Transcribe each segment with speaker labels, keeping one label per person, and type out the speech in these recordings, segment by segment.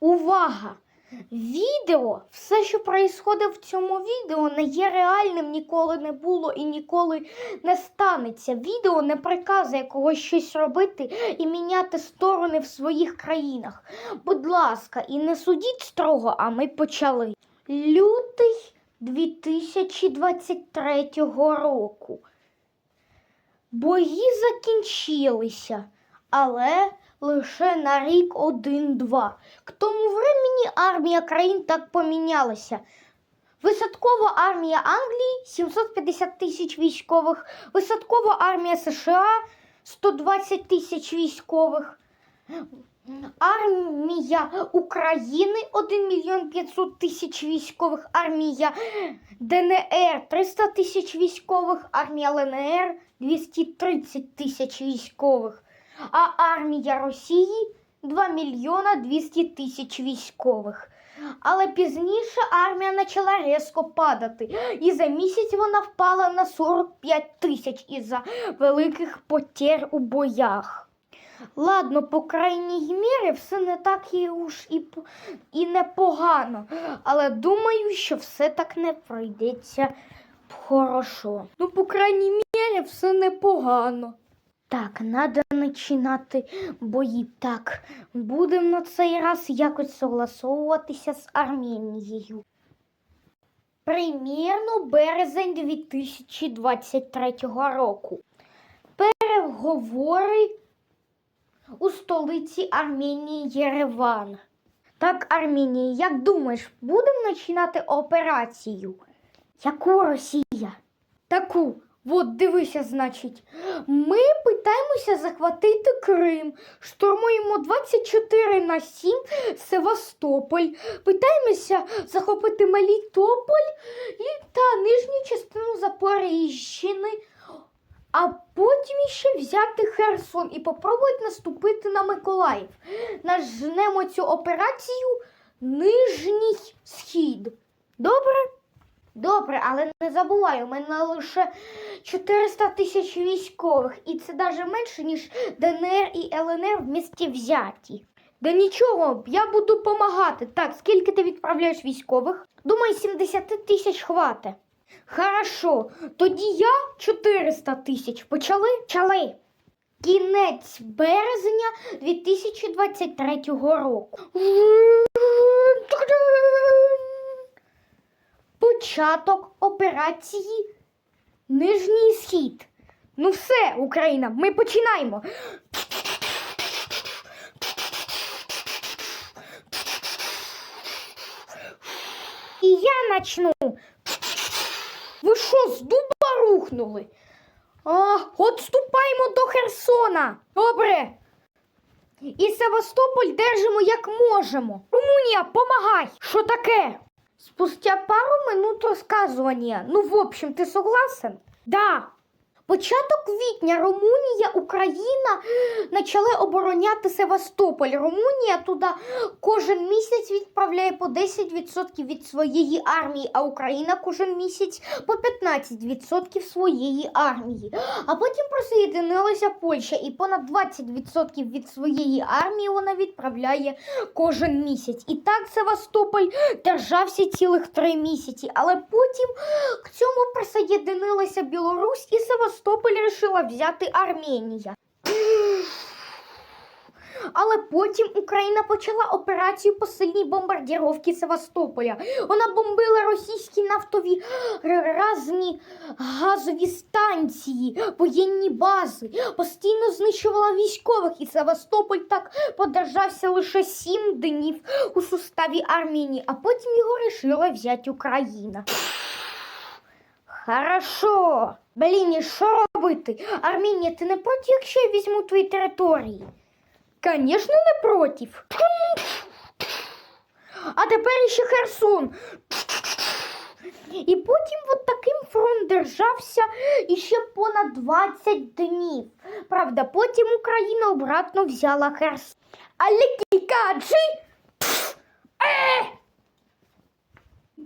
Speaker 1: Увага! Відео, все, що происходить в цьому відео, не є реальним, ніколи не було і ніколи не станеться. Відео не приказує когось щось робити і міняти сторони в своїх країнах. Будь ласка, і не судіть строго, а ми почали. Лютий 2023 року. Бої закінчилися, але лише на рік один-два. К тому времені армія країн так помінялася. Висадкова армія Англії 750 тисяч військових, висадкова армія США 120 тисяч військових. Армія України 1 мільйон 500 тисяч військових, армія ДНР 300 тисяч військових, армія ЛНР 230 тисяч військових, а армія Росії 2 мільйона 200 тисяч військових. Але пізніше армія почала різко падати, і за місяць вона впала на 45 тисяч із-за великих потер у боях. Ладно, по крайній мірі, все не так і уж і, і непогано. Але думаю, що все так не пройдеться хорошо. Ну, по крайній мірі, все непогано. Так, треба починати бої. Так, будемо на цей раз якось согласовуватися з Арменією. Примірно березень 2023 року. Переговори у столиці Арменії Єреван. Так, Арменія, як думаєш, будемо починати операцію? Яку Росія? Таку. От дивися, значить, ми питаємося захватити Крим, штурмуємо 24 на 7 Севастополь, питаємося захопити Мелітополь і та нижню частину Запоріжжини, а потім ще взяти Херсон і попробувати наступити на Миколаїв. Нажнемо цю операцію Нижній Схід. Добре? Добре, але не забувай, у мене лише 400 тисяч військових, і це навіть менше, ніж ДНР і ЛНР в місті взяті. Да нічого, я буду допомагати. Так, скільки ти відправляєш військових? Думаю, 70 тисяч хватить. Хорошо, тоді я 400 тисяч. Почали? Почали. Кінець березня 2023 року. Початок операції Нижній Схід. Ну все, Україна, ми починаємо. І я начну. Ви що, з дуба рухнули? А, от ступаємо до Херсона. Добре. І Севастополь держимо як можемо. Румунія, помагай! Що таке? Спустя пару минут рассказывания. Ну, в общем, ты согласен? Да. Початок квітня Румунія, Україна почали обороняти Севастополь. Румунія туди кожен місяць відправляє по 10% від своєї армії, а Україна кожен місяць по 15% своєї армії. А потім присоєдинилася Польща і понад 20% від своєї армії вона відправляє кожен місяць. І так Севастополь держався цілих три місяці. Але потім к цьому присоєдинилася Білорусь і Севастополь вирішила взяти Арменія. Але потім Україна почала операцію по сильній бомбардіровці Севастополя. Вона бомбила російські нафтові разні газові станції, воєнні бази, постійно знищувала військових, і Севастополь так подержався лише сім днів у суставі Армінії, а потім його вирішила взяти Україна. Хорошо. Блін, і що робити? Армінія, ти не проти, якщо я візьму твої території? Звісно, не проти. А тепер ще Херсон. І потім от таким фронт держався іще понад 20 днів. Правда, потім Україна обратно взяла Херсон. Але кікаджи! Е!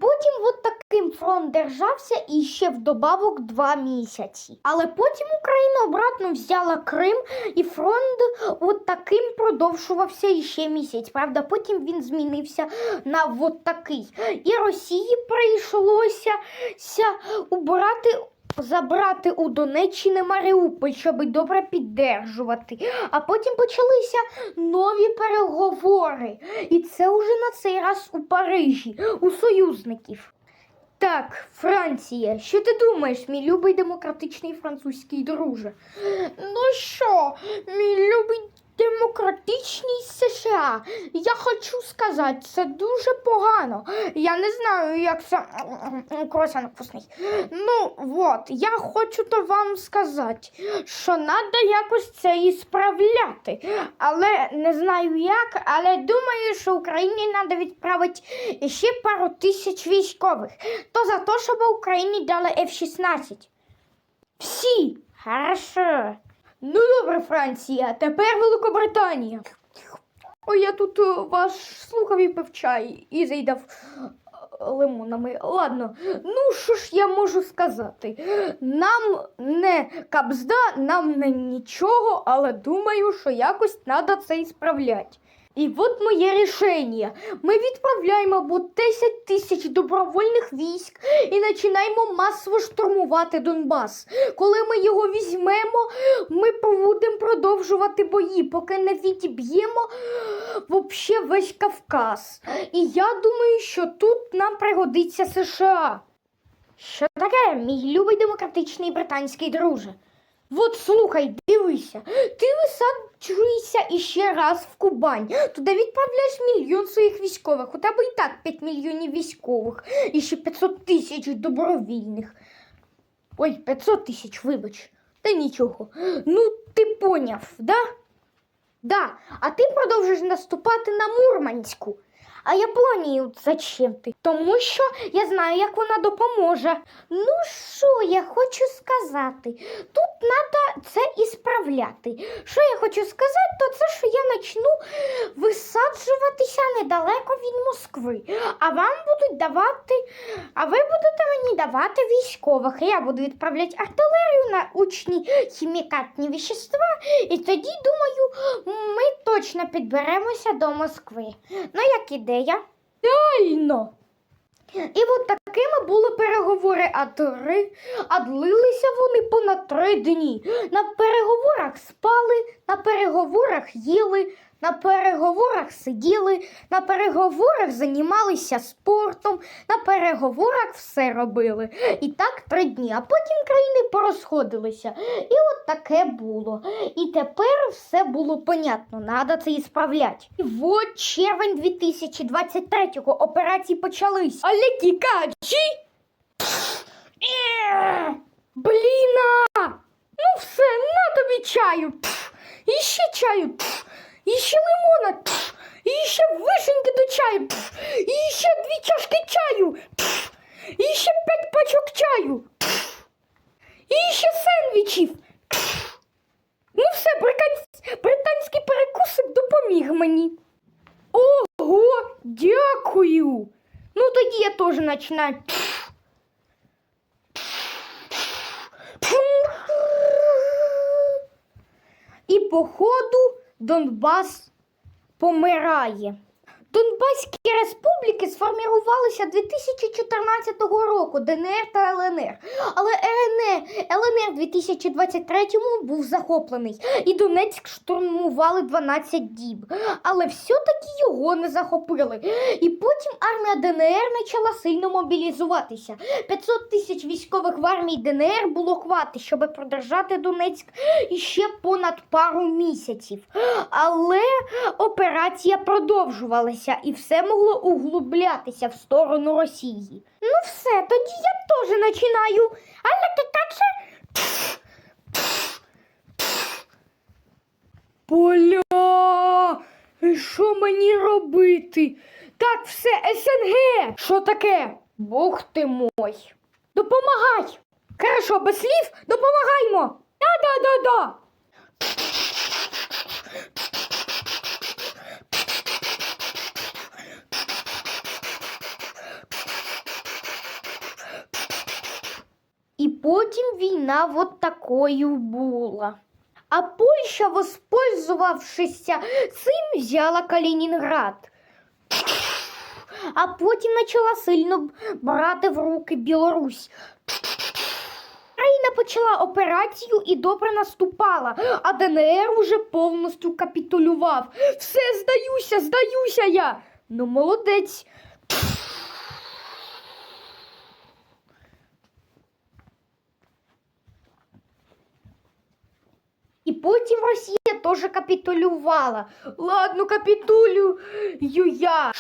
Speaker 1: Потім от таким фронт держався і ще вдобавок два місяці. Але потім Україна обратно взяла Крим, і фронт от таким продовжувався іще місяць. Правда, потім він змінився на от такий. І Росії прийшлося ся убрати. Забрати у Донеччини Маріуполь, щоб добре піддержувати. А потім почалися нові переговори. І це уже на цей раз у Парижі, у союзників. Так, Франція, що ти думаєш, мій любий демократичний французький друже? Ну що, мій любий демократичний США, я хочу сказати, це дуже погано. Я не знаю, як це круасан вкусний. Ну, от, я хочу то вам сказати, що треба якось це і справляти. Але не знаю як, але думаю, що Україні треба відправити ще пару тисяч військових. То за те, щоб Україні дали F-16. Всі. Хорошо. Ну добре, Франція, тепер Великобританія. Ой, я тут ваш слухав і пив чай і заїдав е, лимонами. Ладно, ну що ж я можу сказати? Нам не кабзда, нам не нічого, але думаю, що якось треба це і справляти. І от моє рішення. Ми відправляємо або 10 тисяч добровольних військ і починаємо масово штурмувати Донбас. Коли ми його візьмемо, ми будемо продовжувати бої, поки не відіб'ємо вообще весь Кавказ. І я думаю, що тут нам пригодиться США. Що таке, мій любий демократичний британський друже? От слухай, дивися, ти висаджуєшся іще раз в Кубань. Туди відправляєш мільйон своїх військових. У тебе і так 5 мільйонів військових і ще 500 тисяч добровільних. Ой, 500 тисяч, вибач. Та нічого. Ну, ти поняв, да? Да. А ти продовжиш наступати на Мурманську. А Японію зачем ти? Тому що я знаю, як вона допоможе. Ну що я хочу сказати? Тут треба це і справляти. Що я хочу сказати, то це, що я почну висаджуватися недалеко від Москви. А вам будуть давати, а ви будете мені давати військових. Я буду відправляти артилерію на учні хімікатні вещества. І тоді, думаю, ми точно підберемося до Москви. Ну, як ідея? Реально. І от такими були переговори, а три, а длилися вони понад три дні. На переговорах спали, на переговорах їли, на переговорах сиділи, на переговорах займалися спортом, на переговорах все робили. І так три дні. А потім країни порозходилися. І от таке було. І тепер все було понятно, надо це і справляти. І от червень 2023-го операції почались. Але тікачі! Бліна! Ну все, на тобі чаю. Пф, І ще чаю. Пф, І ще лимона. Пф, І ще вишеньки до чаю. І ще дві чашки чаю. Пф, І ще п'ять пачок чаю. І ще сендвічів. Ну все, британсь- британський перекусик допоміг мені. Ого, дякую. Ну тоді я теж починаю. І походу Донбас помирає. Донбаські республіки сформірувалися 2014 року ДНР та ЛНР. Але РНР, ЛНР 2023-му був захоплений, і Донецьк штурмували 12 діб. Але все-таки його не захопили. І потім армія ДНР почала сильно мобілізуватися. 500 тисяч військових в армії ДНР було хвати, щоб продержати Донецьк іще понад пару місяців. Але операція продовжувалася і все могло углублятися в сторону Росії. Ну все, тоді я теж починаю. Але ти Поля, і що мені робити? Так, все, СНГ. Що таке? Бог ти мой. Допомагай. Хорошо, без слів допомагаймо. Да-да-да-да. Потім війна от такою була. А Польща, воспользувавшись цим, взяла Калінінград. А потім почала сильно брати в руки Білорусь. Україна почала операцію і добре наступала, а ДНР уже повністю капітулював. Все, здаюся, здаюся я. Ну, молодець. Потім Росія теж капітулювала. Ладно, капітулюю я.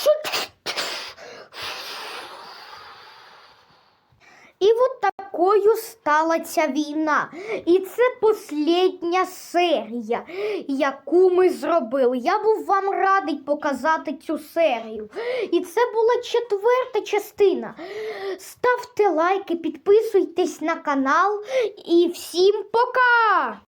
Speaker 1: І от такою стала ця війна. І це послідня серія, яку ми зробили. Я був вам радий показати цю серію. І це була четверта частина. Ставте лайки, підписуйтесь на канал і всім пока!